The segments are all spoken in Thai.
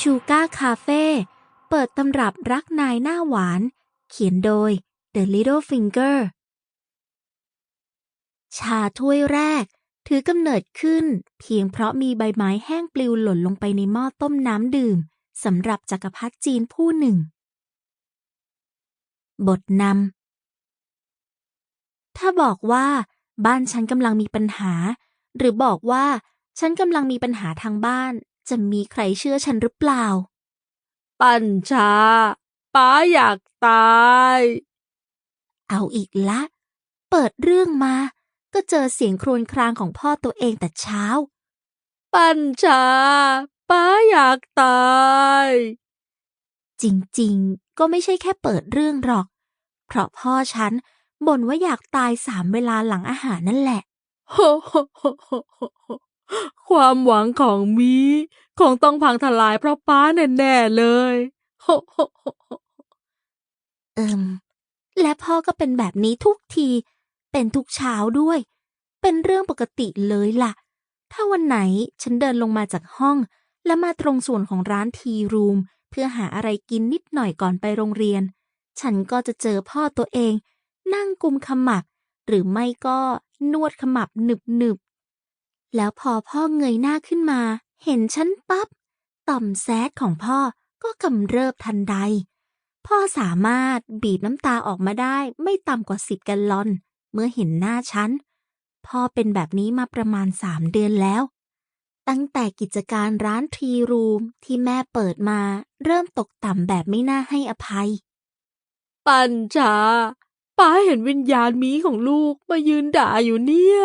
ชูก้าคาเฟ่ เปิดตำรับรักนายหน้าหวาน เขียนโดย The Little Finger ชาถ้วยแรก ถือกำเนิดขึ้น เพียงเพราะมีใบไม้แห้งปลิวหล่นลงไปในหม้อต้มน้ำดื่มสำหรับจักรพรรดิจีนผู้หนึ่ง บทนำ ถ้าบอกว่า บ้านฉันกำลังมีปัญหา หรือบอกว่า ฉันกำลังมีปัญหาทางบ้าน จะมีใครเชื่อฉันหรือเปล่า ปัญชาป้าอยากตาย เอาอีกละ เปิดเรื่องมา ก็เจอเสียงครวญครางของพ่อตัวเองแต่เช้า ปัญชาป้าอยากตาย จริงๆ ก็ไม่ใช่แค่เปิดเรื่องหรอก เพราะพ่อฉันบ่นว่าอยากตายสามเวลาหลังอาหารนั่นแหละ โฮโฮโฮโฮโฮโฮ ความหวังของมีคงต้องพังทลายเพราะป้าแน่ๆเลยโฮโฮเอิมและพ่อก็เป็นแบบนี้ทุกที เป็นทุกเช้าด้วย เป็นเรื่องปกติเลยล่ะ ถ้าวันไหนฉันเดินลงมาจากห้อง และมาตรงส่วนของร้านทีรูม เพื่อหาอะไรกินนิดหน่อยก่อนไปโรงเรียน ฉันก็จะเจอพ่อตัวเอง นั่งกุมขมับ หรือไม่ก็นวดขมับหนึบหนึบ แล้วพอพ่อเงยหน้าขึ้นมา เห็นฉันปั๊บต่อมแซดของพ่อก็กำเริบทันใด พ่อสามารถบีบน้ำตาออกมาได้ไม่ต่ำกว่าสิบแกลลอน เมื่อเห็นหน้าฉัน พ่อเป็นแบบนี้มาประมาณสามเดือนแล้ว ตั้งแต่กิจการร้านทรีรูมที่แม่เปิดมาเริ่มตกต่ำแบบไม่น่าให้อภัย ปัญชาป้าเห็นวิญญาณมีของลูกมายืนด่าอยู่เนี่ย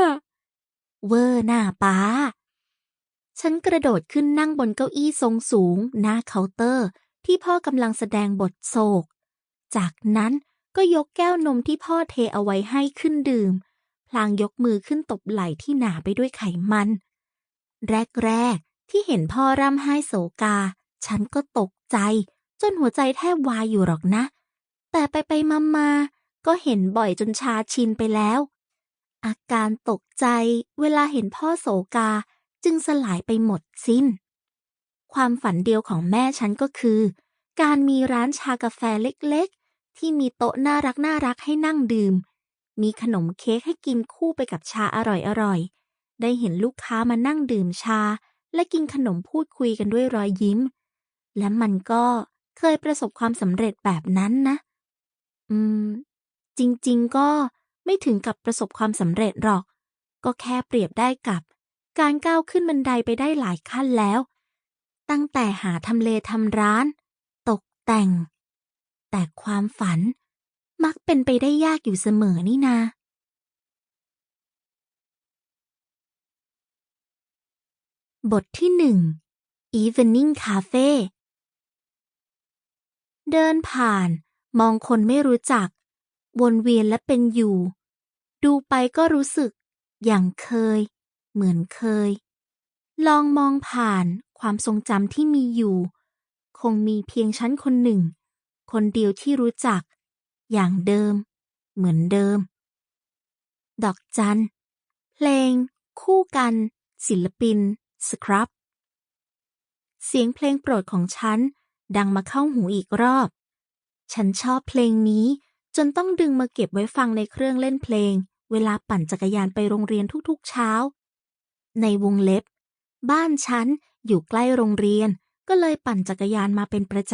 เวอร์หน้าป้า ฉันกระโดดขึ้นนั่งบนเก้าอี้ทรงสูง หน้าเคาน์เตอร์ ที่พ่อกำลังแสดงบทโศก จากนั้นก็ยกแก้วนมที่พ่อเทเอาไว้ให้ขึ้นดื่ม พลางยกมือขึ้นตบไหล่ที่หนาไปด้วยไขมัน แรกๆ ที่เห็นพ่อร่ำไห้โศกา ฉันก็ตกใจ จนหัวใจแทบวายอยู่หรอกนะ แต่ไปไปมามาๆก็เห็นบ่อยจนชาชินไปแล้ว อาการตกใจเวลาเห็นพ่อโศกาจึงสลายไปหมดสิ้น ความฝันเดียวของแม่ฉันก็คือ การมีร้านชากาแฟเล็กๆ ที่มีโต๊ะน่ารักน่ารักให้นั่งดื่ม มีขนมเค้กให้กินคู่ไปกับชาอร่อยๆ ได้เห็นลูกค้ามานั่งดื่มชา และกินขนมพูดคุยกันด้วยรอยยิ้ม และมันก็เคยประสบความสำเร็จแบบนั้นนะ อืม จริงๆก็ ไม่ถึงกับประสบความสำเร็จหรอก ก็แค่เปรียบได้กับ การก้าวขึ้นบันไดไปได้หลายขั้นแล้ว ตั้งแต่หาทำเลทำร้าน ตกแต่ง แต่ความฝันมักเป็นไปได้ยากอยู่เสมอนี่นาบทที่หนึ่ง Evening Cafe เดินผ่านมองคนไม่รู้จัก วนเวียนและเป็นอยู่ ดูไปก็รู้สึก อย่างเคย เหมือนเคย ลองมองผ่านความทรงจำที่มีอยู่ คงมีเพียงฉันคนหนึ่ง คนเดียวที่รู้จัก อย่างเดิม เหมือนเดิม ดอกจัน เพลง คู่กัน ศิลปิน สครับ เสียงเพลงโปรดของฉัน ดังมาเข้าหูอีกรอบ ฉันชอบเพลงนี้ จนต้องดึงมาเก็บไว้ฟังในเครื่องเล่นเพลง เวลาปั่นจักรยานไปโรงเรียนทุกๆเช้า ในวงเล็บ บ้านฉันอยู่ใกล้โรงเรียน ก็เลยปั่นจักรยานมาเป็นประจ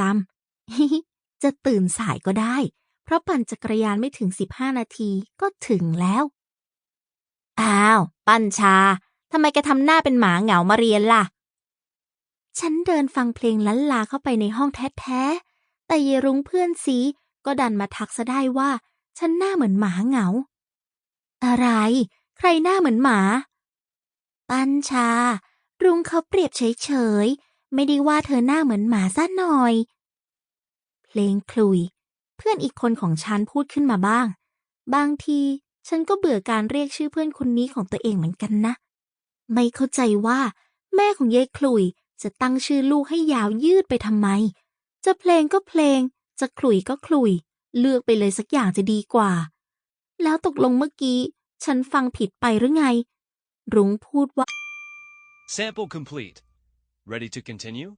ำจะตื่นสายก็ได้ เพราะปั่นจักรยานไม่ถึง 15 นาทีก็ถึงแล้ว อ้าว ปัญชาทำไมแกทำหน้าเป็นหมาเหงามาเรียนล่ะ ฉันเดินฟังเพลงลันลาเข้าไปในห้องแท้ๆแต่เยรุ้งเพื่อนซี ก็ดันมาทักซะได้ว่า ฉันหน้าเหมือนหมาเหงา อะไร ใครหน้าเหมือนหมา ปัญชา รุงเขาเปรียบเฉยๆ ไม่ได้ว่าเธอหน้าเหมือนหมาซะหน่อย เพลงคลุย เพื่อนอีกคนของฉันพูดขึ้นมาบ้าง บางทีฉันก็เบื่อการเรียกชื่อเพื่อนคนนี้ของตัวเองเหมือนกันนะ ไม่เข้าใจว่า แม่ของยายคลุยจะตั้งชื่อลูกให้ยาวยืดไปทำไม จะเพลงก็เพลง จะขลุยก็ขลุย เลือกไปเลยสักอย่างจะดีกว่า แล้วตกลงเมื่อกี้ ฉันฟังผิดไปหรือไง รุ้งพูดว่า Sample complete. Ready to continue?